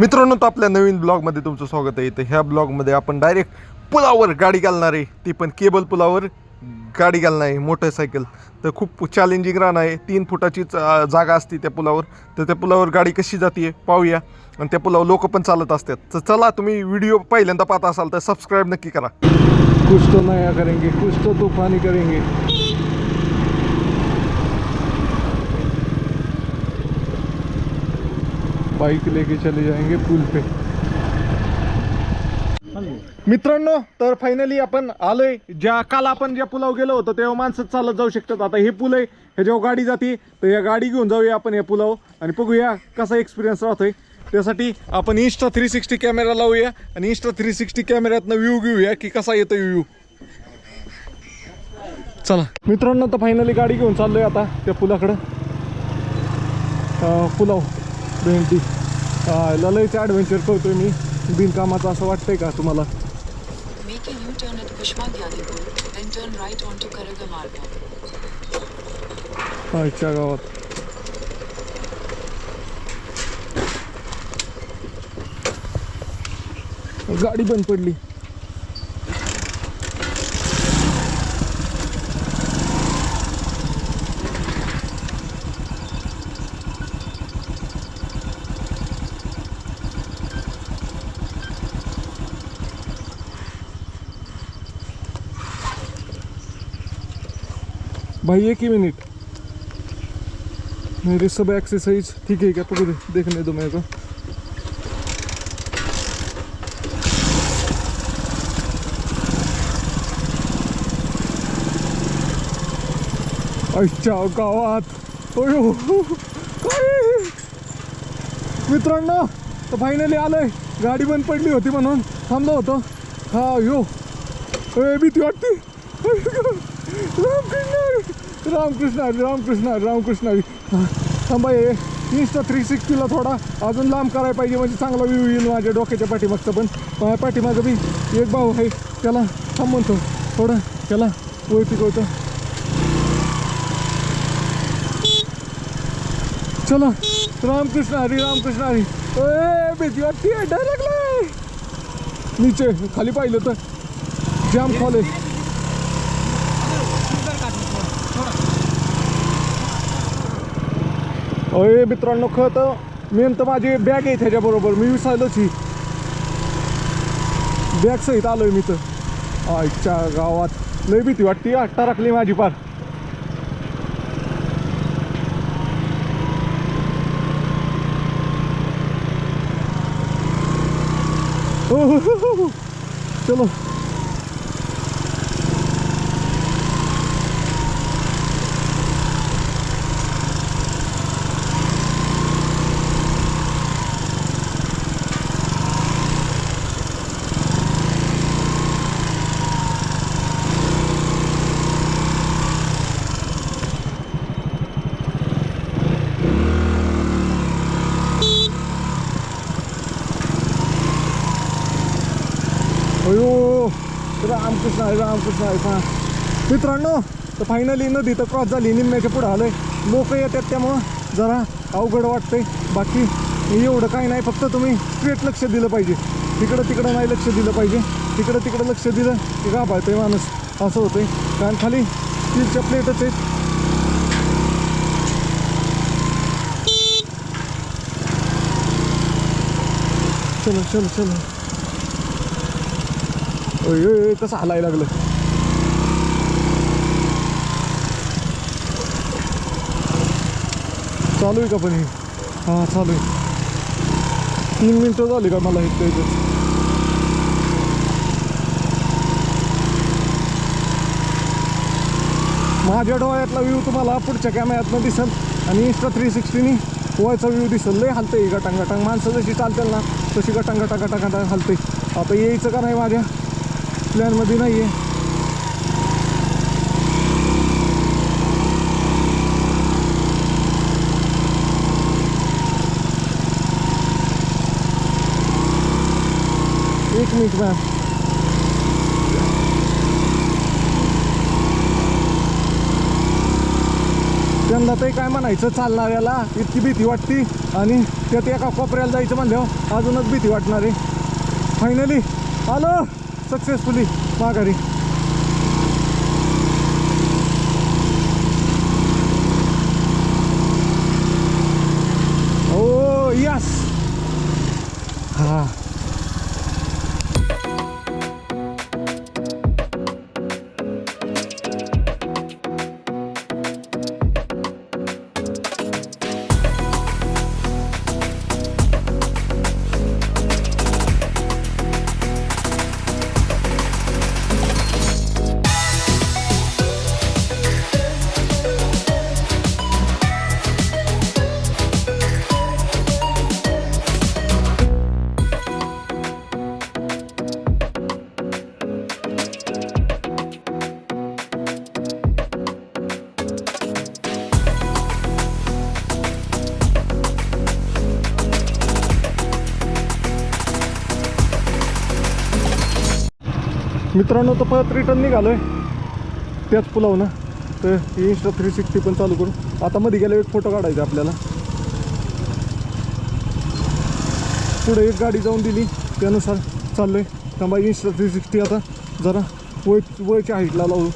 मित्रांनो तर आपल्या नवीन ब्लॉगमध्ये तुमचं स्वागत आहे. तर ह्या ब्लॉगमध्ये आपण डायरेक्ट पुलावर गाडी घालणार आहे. ती पण केबल पुलावर गाडी घालणार आहे मोटरसायकल तर खूप चॅलेंजिंग राहणार आहे. तीन फुटाचीच जागा असते त्या पुलावर. तर त्या पुलावर गाडी कशी जाते पाहूया. आणि त्या पुलावर लोक पण चालत असतात. तर चला तुम्ही व्हिडिओ पहिल्यांदा पाहत असाल तर सबस्क्राईब नक्की करा. कुछ तो नया करेंगे कुछ तो तूफानी करेंगे. बाईक लेके चले जाएंगे पूल पे। मित्रांनो तर फायनली आपण आलोय. ज्या काल आपण ज्या पुलावर गेलो होतो तेव्हा माणसं चालत जाऊ शकतात. आता हे पुल आहे ह्याच्यावर गाडी जाते तर या गाडी घेऊन जाऊया आपण या पुलावर आणि बघूया कसा एक्सपिरियन्स राहतोय. त्यासाठी आपण इन्स्टा थ्री सिक्स्टी कॅमेरा लावूया आणि इन्स्टा थ्री सिक्स्टी कॅमेऱ्यातनं व्ह्यू घेऊया की कसा येतो व्ह्यू चला. मित्रांनो तर फायनली गाडी घेऊन चाललोय आता त्या पुलाकडं. पुलाव ट्वेंटी. ललईचं ॲडव्हेंचर ठेवतोय मी. बिनकामाचं असं वाटतंय का तुम्हाला? आजच्या गावात. गाडी बंद पडली. भाई एक ही मिनट मेरे सब एक्सरसाइज ठीक है क्या? पकड़ देखने दो मेरे को. अच्छा गावात अयो काय? मित्रांनो तर फायनली आलोय. गाडी बंद पडली होती म्हणून थांबलो होतो. हा यो. ए भीती वाटते. रामकृष्ण रामकृष्ण हरी, रामकृष्ण. हरी, रामकृष्ण हरी. थांबा हे इन्स्टा थ्री सिक्स्टीला थोडा अजून लांब करायला पाहिजे म्हणजे चांगला व्ह्यू येईल माझ्या डोक्याच्या पाठीमागचं पण. माझ्या पाठीमागं बी एक भाऊ आहे त्याला थांब म्हणतो. थोडं त्याला वय पिकवतो चला रामकृष्ण हरी रामकृष्ण हरी. ए भीती वाटते डर लागलाय. नीचे खाली पाहिलं तर जाम खोले अरे मित्रांनो खत मेन तर माझी बॅग आहे त्याच्याबरोबर. मी विसरलोच ही. बॅग सहित आलोय मी तर. आईच्या गावात. लय भीती वाटते आट्टा राखली माझी पार हो हो, हो, हो, हो. चलो. अयो रामकृष्ण आहे रामकृष्ण आहे का मित्रांनो तर फायनली नदी तर क्रॉस झाली निम्म्याच्या पुढं आहे लोक येतात त्यामुळं जरा अवघड वाटते बाकी एवढं काही नाही फक्त तुम्ही स्ट्रेट लक्ष दिलं पाहिजे. तिकडं तिकडं नाही लक्ष दिलं पाहिजे. तिकडं तिकडं लक्ष दिलं की घाबरतंय माणूस. असं होतंय. कारण खाली स्टीलच्या प्लेटच आहेत. चलो चलो चलो. ओय कसं हलाय लागलं? चालू आहे का पण हे? हां चालू आहे तीन मिनटं झाली का मला इथं इथंच माझ्या डोळ्यातला व्ह्यू तुम्हाला पुढच्या कॅमेऱ्यातनं दिसेल आणि इन्स्टा थ्री सिक्स्टीनी पोहायचा व्ह्यू दिसेल. लय हलतंय आहे गटांगटांग. माणसं जशी चालतील ना तशी गटांगटा गटांगटांग गटा हलते आता यायचं का नाही माझ्या? प्लॅनमध्ये नाही आहे एक मिनिट मॅम त्यांना ते काय म्हणायचं चालणाऱ्याला इतकी भीती वाटती. आणि त्यात एका कोपऱ्याला जायचं म्हणल्यावर अजूनच भीती वाटणार. आहे फायनली आलो! successfully Magari. Oh yes! Ah. मित्रांनो तर परत रिटर्न निघालोय. त्याच पुलावनं. तर इन्स्टा थ्री सिक्स्टी पण चालू करू. आता मध्ये गेल्या एक फोटो काढायचा आपल्याला. पुढे एक गाडी जाऊन दिली. त्यानुसार चाललोय. थांबा इन्स्टा थ्री सिक्स्टी आता. जरा वय वयच्या हाईटला लावू.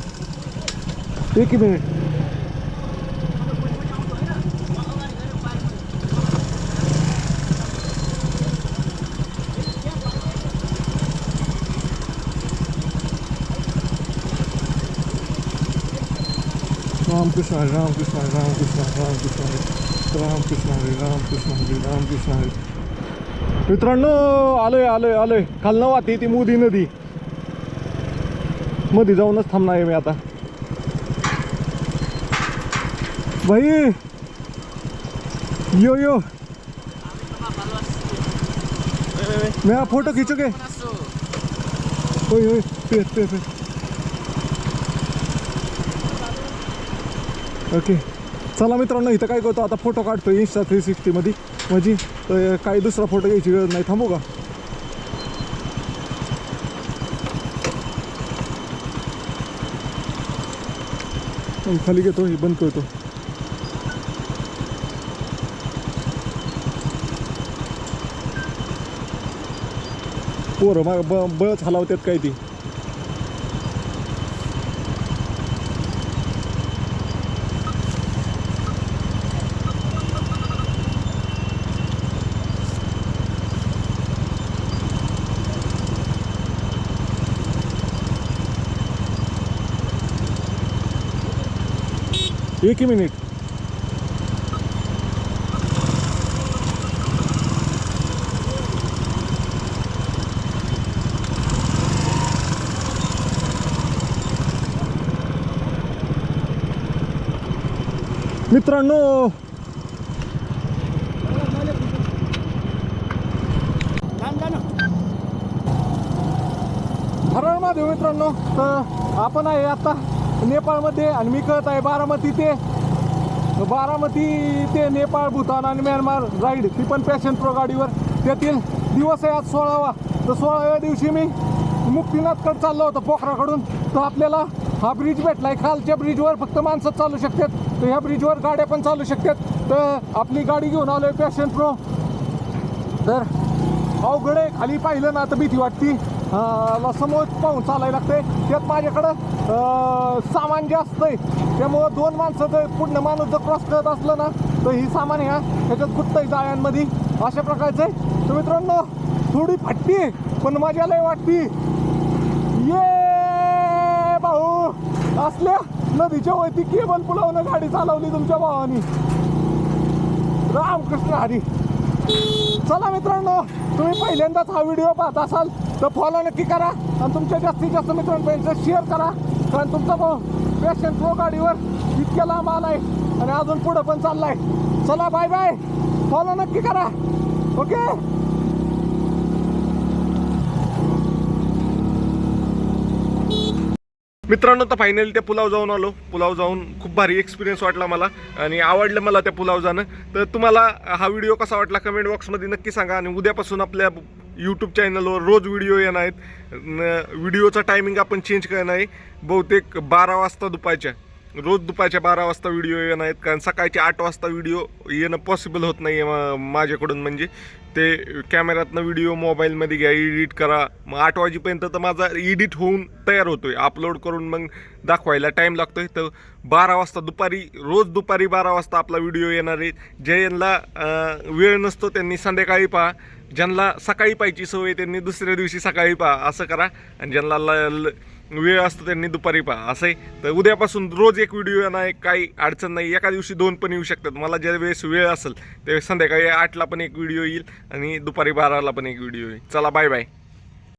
एक मिनिट रामकृष्ण हरे रामकृष्ण हरे रामकृष्ण हरे रामकृष्ण हरे रामकृष्ण हरे रामकृष्ण हरे रामकृष्ण हरे मित्रांनो आलोय आलोय आलोय. खालनं वाहते ती मोदी नदी. मध्ये जाऊनच थांबणार आहे मी आता. भाई यो यो. मैं फोटो खींचोगे होय होय. पे पे पे. ओके चला मित्रांनो इथं काय करतो आता फोटो काढतो इन्स्टा थ्री सिक्स्टीमध्ये म्हणजे काही दुसरा फोटो घ्यायची गरज नाही. थांबू का? मग खाली घेतो हे बंद करतो. पोरं मग ब बळच हलावतात काय ती. एक ही मिनिट मित्रांनो हर महादेव मित्रांनो. तर आपण आहे आता नेपाळमध्ये आणि मी कळत आहे बारामती ते. बारामती ते नेपाळ भूतान आणि म्यानमार राईड ती पण पॅशन प्रो गाडीवर. त्यातील दिवस आहे आज सोळावा. तर सोळाव्या दिवशी मी मुक्तीनाथकडे चाललो होतो पोखराकडून. तर आपल्याला हा ब्रिज भेटलाय. खालच्या ब्रिजवर फक्त माणसं चालू शकतात. तर ह्या ब्रिजवर गाड्या पण चालू शकतात. तर आपली गाडी घेऊन आलो आहे पॅशन प्रो तर अवघड आहे. खाली पाहिलं ना तर भीती वाटती. समोर पाहून चालायला लागते त्यात माझ्याकडं सामान जास्त आहे. त्यामुळं दोन माणसं जर पूर्ण माणूस जर क्रॉस करत असलं ना तर ही सामान ह्या ह्याच्यात कुठतंही जाळ्यांमध्ये. अशा प्रकारचं आहे. तर मित्रांनो थोडी फाटती आहे, पण मजा लय वाटती. ये भाऊ असल्या नदीच्या वरती केबल पुलावनं गाडी चालवली तुमच्या भावानी. रामकृष्ण हरी. चला मित्रांनो तुम्ही पहिल्यांदाच हा व्हिडिओ पाहत असाल. तर फॉलो नक्की करा आणि तुमच्या जास्तीत जास्त मित्रांपर्यंत शेअर करा. कारण तुमचा भाऊ पेशंट प्रो गाडीवर इतक्या लांब आलाय आणि अजून पुढं पण चाललाय. चला बाय बाय फॉलो नक्की करा. ओके मित्रांनो तर फायनली त्या पुलाव जाऊन आलो. पुलाव जाऊन खूप भारी एक्सपिरियन्स वाटला मला आणि आवडलं मला त्या पुलाव जाणं. तर तुम्हाला हा व्हिडिओ कसा वाटला कमेंट बॉक्समध्ये नक्की सांगा आणि उद्यापासून आपल्या यूट्यूब चॅनलवर रोज व्हिडिओ येणार आहेत. न- व्हिडिओचा टायमिंग आपण चेंज करणार आहे. बहुतेक बारा वाजता दुपारच्या. रोज दुपारच्या बारा वाजता व्हिडिओ येणार आहेत कारण सकाळच्या आठ वाजता व्हिडिओ येणं पॉसिबल होत नाही आहे माझ्याकडून. म्हणजे ते कॅमेऱ्यातनं व्हिडिओ मोबाईलमध्ये घ्या एडिट करा. मग आठ वाजेपर्यंत तर माझा एडिट होऊन तयार होतो आहे अपलोड करून मग दाखवायला टाईम लागतो आहे तर बारा वाजता दुपारी रोज दुपारी बारा वाजता आपला व्हिडिओ येणार आहे. ज्यांना वेळ नसतो त्यांनी संध्याकाळी पहा. ज्यांना सकाळी पाहायची सवय त्यांनी दुसऱ्या दिवशी सकाळी पहा. असं करा. आणि ज्यांना ल- ल- वेळ असतो त्यांनी दुपारी पहा. असं आहे. तर उद्यापासून रोज एक व्हिडिओ येणार आहे काही अडचण नाही. एका दिवशी दोन पण येऊ शकतात. मला ज्या वेळेस वेळ असेल त्यावेळेस संध्याकाळी आठला पण एक व्हिडिओ येईल आणि दुपारी बाराला पण एक व्हिडिओ येईल. चला बाय बाय